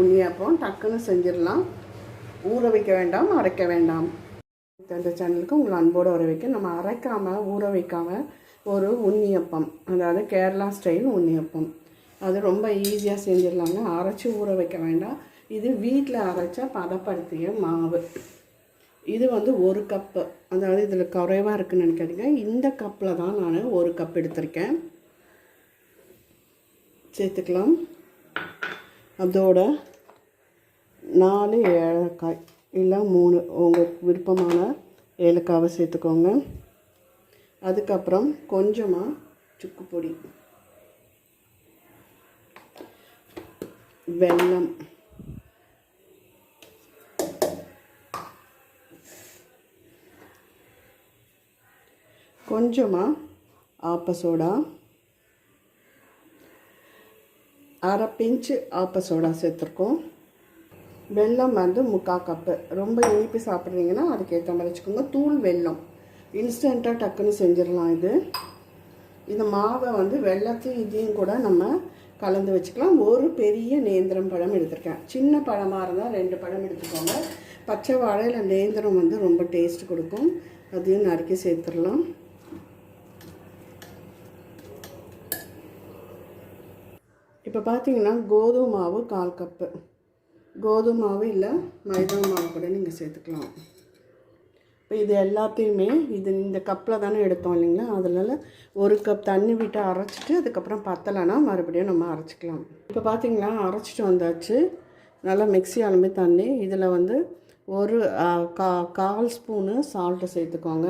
உண்ணியாப்பம் டக்குன்னு செஞ்சிடலாம். ஊற வைக்க வேண்டாம் அரைக்க வேண்டாம். இந்த சேனலுக்கு உங்களை அன்போடு வர வைக்க நம்ம அரைக்காமல் ஊற வைக்காமல் ஒரு உன்னியப்பம் அதாவது கேரளா ஸ்டைல் உன்னியப்பம் அது ரொம்ப ஈஸியாக செஞ்சிடலாங்க. அரைச்சி ஊற வைக்க வேண்டாம். இது வீட்டில் அரைச்ச பதப்படுத்திய மாவு. இது வந்து ஒரு கப்பு. அதாவது இதில் குறைவாக இருக்குன்னு நினைக்காதீங்க. இந்த கப்பில் தான் நான் ஒரு கப் எடுத்திருக்கேன். சேர்த்துக்கலாம். அதோட நாலு ஏலக்காய் இல்லை மூணு உங்களுக்கு விருப்பமான ஏலக்காவை சேர்த்துக்கோங்க. அதுக்கப்புறம் கொஞ்சமாக சுக்கு பொடி வெல்லம் கொஞ்சமாக ஆப்பசோடா அரை பிஞ்சு ஆப்பசோடா சேர்த்துருக்கோம். வெல்லம் வந்து முக்கால் கப்பு. ரொம்ப இனிப்பு சாப்பிட்றீங்கன்னா அதுக்கேற்ற மாதிரி வச்சுக்கோங்க. தூள் வெல்லம். இன்ஸ்டண்ட்டாக டக்குன்னு செஞ்சிடலாம் இது. இந்த மாவை வந்து வெள்ளத்தையும் இதையும் கூட நம்ம கலந்து வச்சுக்கலாம். ஒரு பெரிய நேந்திரம் பழம் எடுத்திருக்கேன். சின்ன பழமாக இருந்தால் ரெண்டு பழம் எடுத்துக்கோங்க. பச்சை வாழையில் நேந்திரம் வந்து ரொம்ப டேஸ்ட் கொடுக்கும். அதையும் நறுக்கி சேர்த்துடலாம். இப்போ பார்த்தீங்கன்னா கோதுமை மாவு கால் கப்பு. கோதுமை மாவு இல்லை மைதா மாவு கூட நீங்கள் சேர்த்துக்கலாம். இப்போ இது எல்லாத்தையுமே இது இந்த கப்பில் தானே எடுத்தோம் இல்லைங்களா? அதனால ஒரு கப் தண்ணி விட்டு அரைச்சிட்டு அதுக்கப்புறம் பத்தலைன்னா மறுபடியும் நம்ம அரைச்சிக்கலாம். இப்போ பார்த்திங்கன்னா அரைச்சிட்டு வந்தாச்சு. நல்லா மிக்ஸி அலும்பி தண்ணி. இதில் வந்து ஒரு கா கால் ஸ்பூனு சால்ட்டு சேர்த்துக்கோங்க.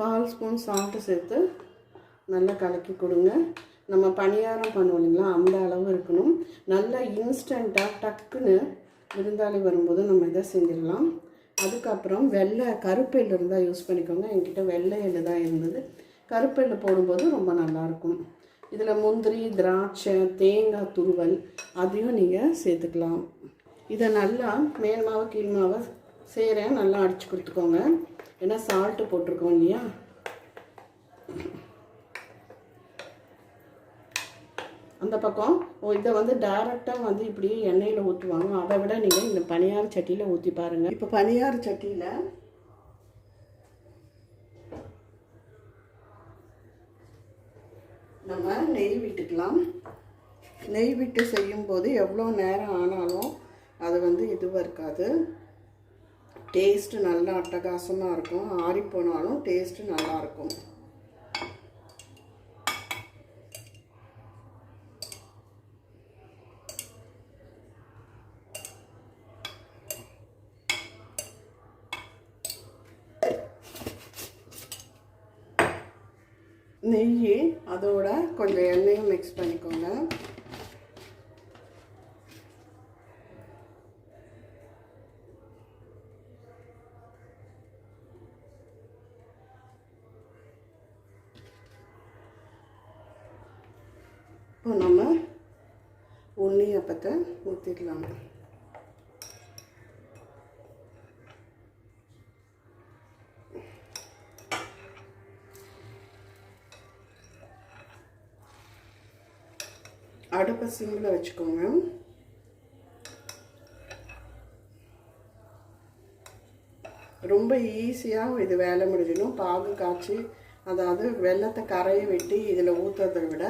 கால் ஸ்பூன் சால்ட்டு சேர்த்து நல்லா கலக்கி கொடுங்க. நம்ம பணியாரம் பண்ணுவோம் இல்லைங்களா? அந்த அளவு இருக்கணும். நல்லா இன்ஸ்டண்ட்டாக டக்குன்னு விருந்தாளி வரும்போது நம்ம இதை செஞ்சிடலாம். அதுக்கப்புறம் வெள்ளை கருப்பெல் இருந்தால் யூஸ் பண்ணிக்கோங்க. என்கிட்ட வெள்ளை எள்ளு தான் இருந்தது. கருப்பெல்லு போடும்போது ரொம்ப நல்லாயிருக்கும் இதில் முந்திரி திராட்சை தேங்காய் துருவல் அதையும் நீங்கள் சேர்த்துக்கலாம். இதை நல்லா மேல் மாவு கீழ் செய்கிறேன் நல்லா அடித்து கொடுத்துக்கோங்க. ஏன்னா சால்ட்டு போட்டிருக்கோம் இல்லையா? அந்த பக்கம் ஓ, இதை வந்து டைரெக்டாக வந்து இப்படி எண்ணெயில் ஊற்றுவாங்க அதை விட நீங்கள் இந்த பனியார சட்டியில் ஊற்றி பாருங்கள் இப்போ பனியார சட்டியில் நம்ம நெய் விட்டுக்கலாம். நெய் விட்டு செய்யும்போது எவ்வளோ நேரம் ஆனாலும் அது வந்து இதுவாக இருக்காது. டேஸ்ட்டு நல்லா அட்டகாசமாக இருக்கும். ஆறி போனாலும் டேஸ்ட்டு நல்லாயிருக்கும் நெய் அதோட கொஞ்சம் எண்ணெயும் மிக்ஸ் பண்ணிக்கோங்க. இப்போ நம்ம உண்ணி அப்பத்தை ஊற்றிக்கலாம் அடுப்பை சிம்மில் வச்சுக்கோங்க. ரொம்ப ஈஸியாக இது வேலை முடிஞ்சிடும். பாகு காய்ச்சி அதாவது வெள்ளத்தை கரையை வெட்டி இதில் ஊற்றுறதை விட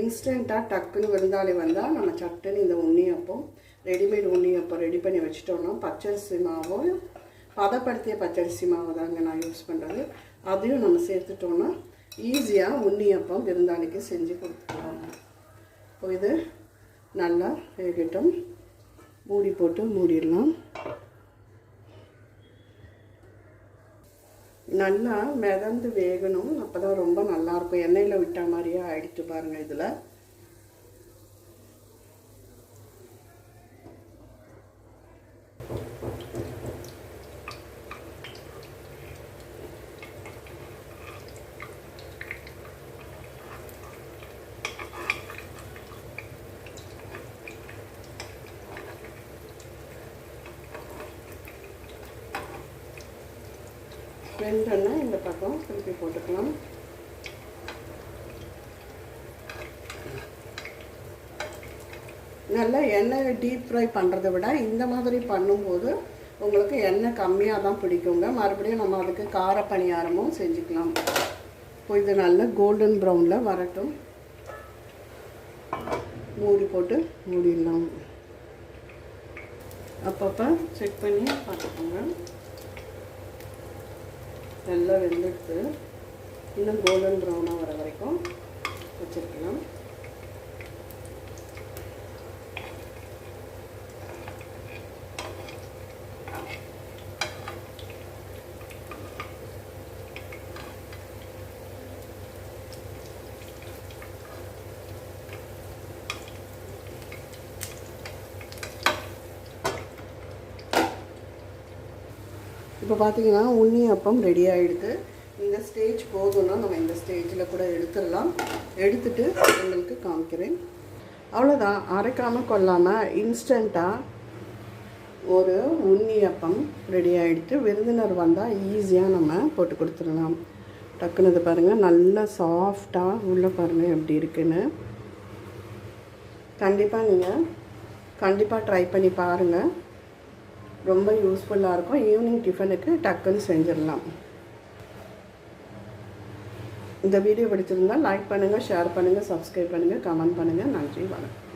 இன்ஸ்டண்ட்டாக டக்குன்னு விருந்தாளி வந்தால் நம்ம சட்டுன்னு இந்த உண்ணியப்பம் ரெடிமேட் உண்ணியப்பம் ரெடி பண்ணி வச்சிட்டோம்னா பச்சரிசி மாவோ பதப்படுத்திய பச்சரிசி மாவு தாங்க நான் யூஸ் பண்ணுறது அதையும் நம்ம சேர்த்துட்டோன்னா ஈஸியாக உண்ணியப்பம் விருந்தாளிக்கு செஞ்சு கொடுத்துக்கலாம். இப்போ இது நல்லா வேகட்டும். மூடி போட்டு மூடிடலாம். நல்லா மிதந்து வேகணும். அப்போ தான் ரொம்ப நல்லாயிருக்கும் எண்ணெயில் விட்ட மாதிரியே ஆகிடுச்சு பாருங்கள் இதில். வெந்தோன்னா இந்த பக்கம் திருப்பி போட்டுக்கலாம். நல்லா எண்ணெய் டீப் ஃப்ரை பண்ணுறதை விட இந்த மாதிரி பண்ணும்போது உங்களுக்கு எண்ணெய் கம்மியாக தான் பிடிக்குங்க. மறுபடியும் நம்ம அதுக்கு கார பணியாரமும் செஞ்சுக்கலாம். இப்போ இது நல்லா கோல்டன் ப்ரௌனில் வரட்டும். மூடி போட்டு மூடிடலாம். அப்பப்போ செக் பண்ணி பார்த்துக்கோங்க. நல்லா வெந்துடுத்து இன்னும் கோல்டன் ப்ரௌனாக வர வரைக்கும் வச்சுருக்கலாம். இப்போ பார்த்தீங்கன்னா உண்ணி அப்பம் ரெடி ஆகிடுது இந்த ஸ்டேஜ் போதும்னா நம்ம இந்த ஸ்டேஜில் கூட எடுத்துடலாம். எடுத்துட்டு உங்களுக்கு காமிக்கிறேன். அவ்வளோதான் அரைக்காமல் கொள்ளாமல் இன்ஸ்டண்ட்டாக ஒரு உண்ணி அப்பம் ரெடி ஆகிடுது விருந்தினர் வந்தால் ஈஸியாக நம்ம போட்டு கொடுத்துடலாம். டக்குனது பாருங்கள் நல்லா சாஃப்டாக உள்ளே பாருங்கள் எப்படி இருக்குன்னு. கண்டிப்பாக நீங்கள் கண்டிப்பாக ட்ரை பண்ணி பாருங்கள் ரொம்ப யூஸ்ஃபுல்லாக இருக்கும். ஈவினிங் டிஃபனுக்கு டக்குன்னு செஞ்சிடலாம். இந்த வீடியோ பிடிச்சிருந்தால் லைக் பண்ணுங்கள் ஷேர் பண்ணுங்கள் சப்ஸ்கிரைப் பண்ணுங்கள் கமெண்ட் பண்ணுங்கள் நன்றி வணக்கம்.